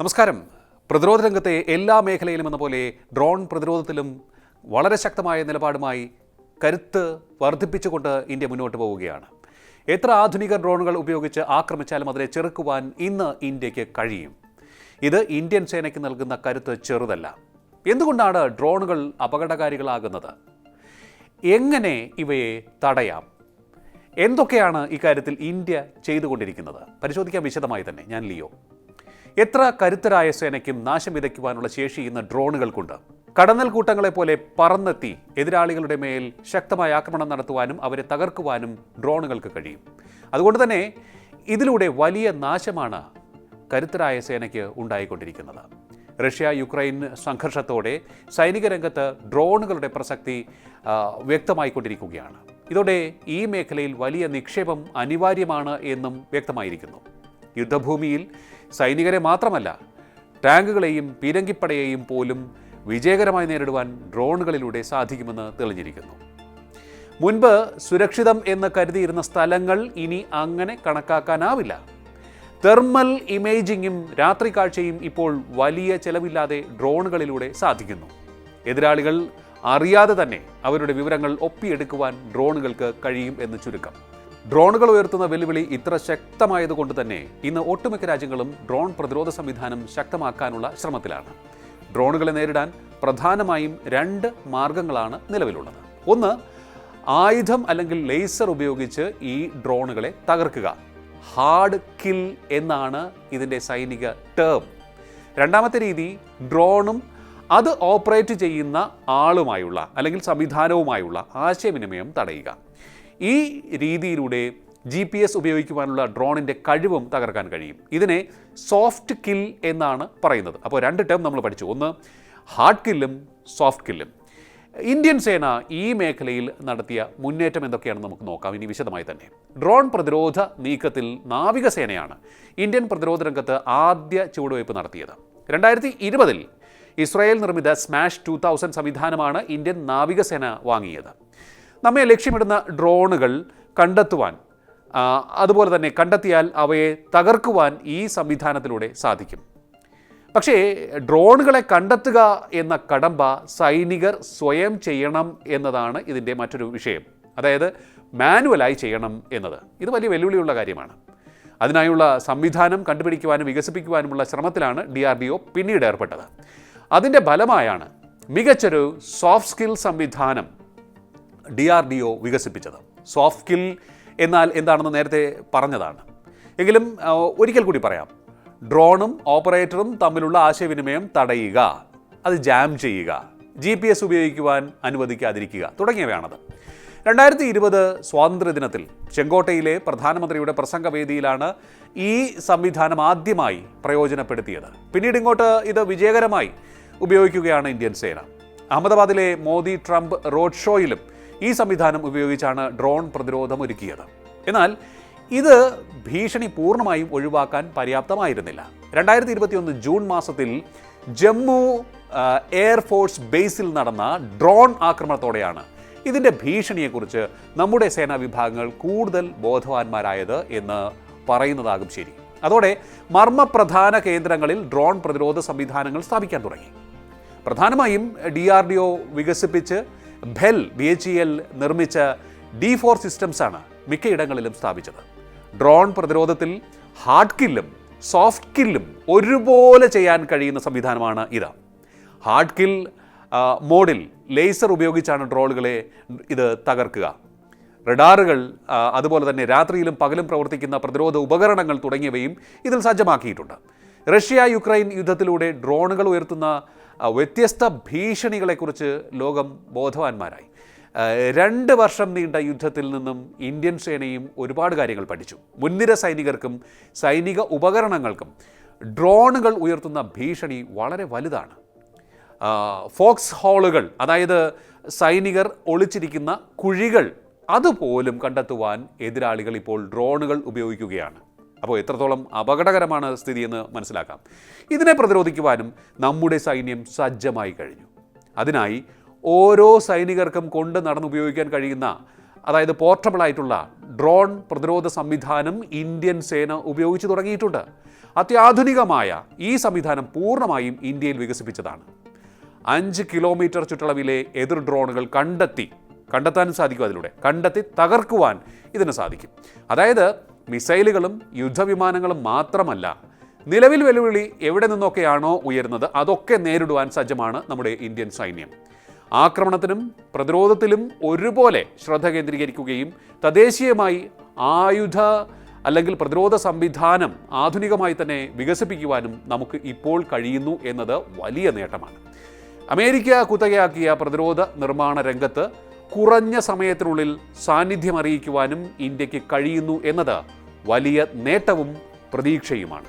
നമസ്കാരം. പ്രതിരോധ രംഗത്തെ എല്ലാ മേഖലയിലും എന്ന പോലെ ഡ്രോൺ പ്രതിരോധത്തിലും വളരെ ശക്തമായ നിലപാടുമായി കരുത്ത് വർദ്ധിപ്പിച്ചുകൊണ്ട് ഇന്ത്യ മുന്നോട്ട് പോവുകയാണ്. എത്ര ആധുനിക ഡ്രോണുകൾ ഉപയോഗിച്ച് ആക്രമിച്ചാലും അതിനെ ചെറുക്കുവാൻ ഇന്ന് ഇന്ത്യയ്ക്ക് കഴിയും. ഇത് ഇന്ത്യൻ സേനയ്ക്ക് നൽകുന്ന കരുത്ത് ചെറുതല്ല. എന്തുകൊണ്ടാണ് ഡ്രോണുകൾ അപകടകാരികളാകുന്നത്? എങ്ങനെ ഇവയെ തടയാം? എന്തൊക്കെയാണ് ഇക്കാര്യത്തിൽ ഇന്ത്യ ചെയ്തുകൊണ്ടിരിക്കുന്നത്? പരിശോധിക്കാൻ വിശദമായി തന്നെ. ഞാൻ ലിയോ. എത്ര കരുത്തരായ സേനയ്ക്കും നാശം വിതയ്ക്കുവാനുള്ള ശേഷി ഇന്ന് ഡ്രോണുകൾക്കുണ്ട്. കടന്നൽ കൂട്ടങ്ങളെ പോലെ പറന്നെത്തി എതിരാളികളുടെ മേൽ ശക്തമായ ആക്രമണം നടത്തുവാനും അവരെ തകർക്കുവാനും ഡ്രോണുകൾക്ക് കഴിയും. അതുകൊണ്ട് തന്നെ ഇതിലൂടെ വലിയ നാശമാണ് കരുത്തരായ സേനയ്ക്ക് ഉണ്ടായിക്കൊണ്ടിരിക്കുന്നത്. റഷ്യ യുക്രൈൻ സംഘർഷത്തോടെ സൈനിക രംഗത്ത് ഡ്രോണുകളുടെ പ്രസക്തി വ്യക്തമായിക്കൊണ്ടിരിക്കുകയാണ്. ഇതോടെ ഈ മേഖലയിൽ വലിയ നിക്ഷേപം അനിവാര്യമാണ് എന്നും വ്യക്തമായിരിക്കുന്നു. യുദ്ധഭൂമിയിൽ സൈനികരെ മാത്രമല്ല ടാങ്കുകളെയും പീരങ്കിപ്പടയെയും പോലും വിജയകരമായി നേരിടുവാൻ ഡ്രോണുകളിലൂടെ സാധിക്കുമെന്ന് തെളിഞ്ഞിരിക്കുന്നു. മുൻപ് സുരക്ഷിതം എന്ന് കരുതിയിരുന്ന സ്ഥലങ്ങൾ ഇനി അങ്ങനെ കണക്കാക്കാനാവില്ല. തെർമൽ ഇമേജിങ്ങും രാത്രി കാഴ്ചയും ഇപ്പോൾ വലിയ ചെലവില്ലാതെ ഡ്രോണുകളിലൂടെ സാധിക്കുന്നു. എതിരാളികൾ അറിയാതെ തന്നെ അവരുടെ വിവരങ്ങൾ ഒപ്പിയെടുക്കുവാൻ ഡ്രോണുകൾക്ക് കഴിയും എന്ന് ചുരുക്കം. ഡ്രോണുകൾ ഉയർത്തുന്ന വെല്ലുവിളി ഇത്ര ശക്തമായതുകൊണ്ട് തന്നെ ഇന്ന് ഒട്ടുമിക്ക രാജ്യങ്ങളും ഡ്രോൺ പ്രതിരോധ സംവിധാനം ശക്തമാക്കാനുള്ള ശ്രമത്തിലാണ്. ഡ്രോണുകളെ നേരിടാൻ പ്രധാനമായും രണ്ട് മാർഗങ്ങളാണ് നിലവിലുള്ളത്. ഒന്ന് ആയുധം അല്ലെങ്കിൽ ലേസർ ഉപയോഗിച്ച് ഈ ഡ്രോണുകളെ തകർക്കുക. ഹാർഡ് കിൽ എന്നാണ് ഇതിന്റെ സൈനിക ടേം. രണ്ടാമത്തെ രീതി ഡ്രോണും അത് ഓപ്പറേറ്റ് ചെയ്യുന്ന ആളുമായുള്ള അല്ലെങ്കിൽ സംവിധാനവുമായുള്ള ആശയവിനിമയം തടയുക. ഈ രീതിയിലൂടെ ജി പി എസ് ഉപയോഗിക്കുവാനുള്ള ഡ്രോണിന്റെ കഴിവും തകർക്കാൻ കഴിയും. ഇതിനെ സോഫ്റ്റ് കിൽ എന്നാണ് പറയുന്നത്. അപ്പോൾ രണ്ട് ടേം നമ്മൾ പഠിച്ചു. ഒന്ന് ഹാർഡ് കില്ലും സോഫ്റ്റ് കില്ലും ഇന്ത്യൻ സേന ഈ മേഖലയിൽ നടത്തിയ മുന്നേറ്റം എന്തൊക്കെയാണെന്ന് നമുക്ക് നോക്കാം. ഇനി വിശദമായി തന്നെ. ഡ്രോൺ പ്രതിരോധ നീക്കത്തിൽ നാവികസേനയാണ് ഇന്ത്യൻ പ്രതിരോധ രംഗത്ത് ആദ്യ ചുവടുവയ്പ് നടത്തിയത്. രണ്ടായിരത്തി ഇരുപതിൽ ഇസ്രായേൽ നിർമ്മിത സ്മാഷ് ടു തൗസൻഡ് സംവിധാനമാണ് ഇന്ത്യൻ നാവികസേന വാങ്ങിയത്. നമ്മെ ലക്ഷ്യമിടുന്ന ഡ്രോണുകൾ കണ്ടെത്തുവാൻ അതുപോലെ തന്നെ കണ്ടെത്തിയാൽ അവയെ തകർക്കുവാൻ ഈ സംവിധാനത്തിലൂടെ സാധിക്കും. പക്ഷേ ഡ്രോണുകളെ കണ്ടെത്തുക എന്ന കടമ്പ സൈനികർ സ്വയം ചെയ്യണം എന്നതാണ് ഇതിന്റെ മറ്റൊരു വിഷയം. അതായത് മാനുവലായി ചെയ്യണം എന്നത്. ഇത് വലിയ വെല്ലുവിളിയുള്ള കാര്യമാണ്. അതിനായുള്ള സംവിധാനം കണ്ടുപിടിക്കുവാനും വികസിപ്പിക്കുവാനുമുള്ള ശ്രമത്തിലാണ് ഡി ആർ ഡി ഒ പിന്നീട് ഏർപ്പെട്ടത്. അതിന്റെ ഫലമായാണ് മികച്ചൊരു സോഫ്റ്റ് സ്കിൽ സംവിധാനം ഡി ആർ ഡി ഒ വികസിപ്പിച്ചത്. സോഫ്റ്റ് സ്കിൽ എന്നാൽ എന്താണെന്ന് നേരത്തെ പറഞ്ഞതാണ്. എങ്കിലും ഒരിക്കൽ കൂടി പറയാം. ഡ്രോണും ഓപ്പറേറ്ററും തമ്മിലുള്ള ആശയവിനിമയം തടയുക അത് ജാം ചെയ്യുക ജി പി എസ് ഉപയോഗിക്കുവാൻ അനുവദിക്കാതിരിക്കുക തുടങ്ങിയവയാണത്. രണ്ടായിരത്തി ഇരുപത് സ്വാതന്ത്ര്യദിനത്തിൽ ചെങ്കോട്ടയിലെ പ്രധാനമന്ത്രിയുടെ പ്രസംഗവേദിയിലാണ് ഈ സംവിധാനം ആദ്യമായി പ്രയോജനപ്പെടുത്തിയത്. പിന്നീട് ഇങ്ങോട്ട് ഇത് വിജയകരമായി ഉപയോഗിക്കുകയാണ് ഇന്ത്യൻ സേന. അഹമ്മദാബാദിലെ മോദി ട്രംപ് റോഡ് ഷോയിലും ഈ സംവിധാനം ഉപയോഗിച്ചാണ് ഡ്രോൺ പ്രതിരോധം ഒരുക്കിയത്. എന്നാൽ ഇത് ഭീഷണി പൂർണമായും ഒഴിവാക്കാൻ പര്യാപ്തമായിരുന്നില്ല. രണ്ടായിരത്തി ഇരുപത്തിയൊന്ന് ജൂൺ മാസത്തിൽ ജമ്മു എയർഫോഴ്സ് ബേസിൽ നടന്ന ഡ്രോൺ ആക്രമണത്തോടെയാണ് ഇതിന്റെ ഭീഷണിയെക്കുറിച്ച് നമ്മുടെ സേനാ വിഭാഗങ്ങൾ കൂടുതൽ ബോധവാന്മാരായത് എന്ന് പറയുന്നതാകും ശരി. അതോടെ മർമ്മപ്രധാന കേന്ദ്രങ്ങളിൽ ഡ്രോൺ പ്രതിരോധ സംവിധാനങ്ങൾ സ്ഥാപിക്കാൻ തുടങ്ങി. പ്രധാനമായും ഡി ആർ ഡി ഒ വികസിപ്പിച്ച് ഭെൽ ബി എച്ച് ഇ എൽ നിർമ്മിച്ച ഡി ഫോർ സിസ്റ്റംസ് ആണ് മിക്കയിടങ്ങളിലും സ്ഥാപിച്ചത്. ഡ്രോൺ പ്രതിരോധത്തിൽ ഹാർഡ് കില്ലും സോഫ്റ്റ് കില്ലും ഒരുപോലെ ചെയ്യാൻ കഴിയുന്ന സംവിധാനമാണ് ഇത്. ഹാർഡ് കിൽ മോഡിൽ ലേസർ ഉപയോഗിച്ചാണ് ഡ്രോണുകളെ ഇത് തകർക്കുക. റഡാറുകൾ അതുപോലെ തന്നെ രാത്രിയിലും പകലും പ്രവർത്തിക്കുന്ന പ്രതിരോധ ഉപകരണങ്ങൾ തുടങ്ങിയവയും ഇതിൽ സജ്ജമാക്കിയിട്ടുണ്ട്. റഷ്യ യുക്രൈൻ യുദ്ധത്തിലൂടെ ഡ്രോണുകൾ ഉയർത്തുന്ന വ്യത്യസ്ത ഭീഷണികളെക്കുറിച്ച് ലോകം ബോധവാന്മാരായി. രണ്ട് വർഷം നീണ്ട യുദ്ധത്തിൽ നിന്നും ഇന്ത്യൻ സേനയും ഒരുപാട് കാര്യങ്ങൾ പഠിച്ചു. മുൻനിര സൈനികർക്കും സൈനിക ഉപകരണങ്ങൾക്കും ഡ്രോണുകൾ ഉയർത്തുന്ന ഭീഷണി വളരെ വലുതാണ്. ഫോക്സ് ഹോളുകൾ അതായത് സൈനികർ ഒളിച്ചിരിക്കുന്ന കുഴികൾ അതുപോലും കണ്ടെത്തുവാൻ എതിരാളികൾ ഇപ്പോൾ ഡ്രോണുകൾ ഉപയോഗിക്കുകയാണ്. അപ്പോൾ എത്രത്തോളം അപകടകരമാണ് സ്ഥിതിയെന്ന് മനസ്സിലാക്കാം. ഇതിനെ പ്രതിരോധിക്കുവാനും നമ്മുടെ സൈന്യം സജ്ജമായി കഴിഞ്ഞു. അതിനായി ഓരോ സൈനികർക്കും കൊണ്ട് നടന്ന് ഉപയോഗിക്കാൻ കഴിയുന്ന അതായത് പോർട്ടബിൾ ആയിട്ടുള്ള ഡ്രോൺ പ്രതിരോധ സംവിധാനം ഇന്ത്യൻ സേന ഉപയോഗിച്ച് തുടങ്ങിയിട്ടുണ്ട്. അത്യാധുനികമായ ഈ സംവിധാനം പൂർണമായും ഇന്ത്യയിൽ വികസിപ്പിച്ചതാണ്. അഞ്ച് കിലോമീറ്റർ ചുറ്റളവിലെ എതിർ ഡ്രോണുകൾ കണ്ടെത്തി കണ്ടെത്താനും സാധിക്കും അതിലൂടെ. കണ്ടെത്തി തകർക്കുവാൻ ഇതിന് സാധിക്കും. അതായത് മിസൈലുകളും യുദ്ധവിമാനങ്ങളും മാത്രമല്ല നിലവിൽ വെല്ലുവിളി എവിടെ നിന്നൊക്കെയാണോ ഉയരുന്നത് അതൊക്കെ നേരിടുവാൻ സജ്ജമാണ് നമ്മുടെ ഇന്ത്യൻ സൈന്യം. ആക്രമണത്തിനും പ്രതിരോധത്തിലും ഒരുപോലെ ശ്രദ്ധ കേന്ദ്രീകരിക്കുകയും തദ്ദേശീയമായി ആയുധ അല്ലെങ്കിൽ പ്രതിരോധ സംവിധാനം ആധുനികമായി തന്നെ വികസിപ്പിക്കുവാനും നമുക്ക് ഇപ്പോൾ കഴിയുന്നു എന്നത് വലിയ നേട്ടമാണ്. അമേരിക്ക കുത്തകയാക്കിയ പ്രതിരോധ നിർമ്മാണ രംഗത്ത് കുറഞ്ഞ സമയത്തിനുള്ളിൽ സാന്നിധ്യം അറിയിക്കുവാനും ഇന്ത്യയ്ക്ക് കഴിയുന്നു എന്നത് വലിയ നേട്ടവും പ്രതീക്ഷയുമാണ്.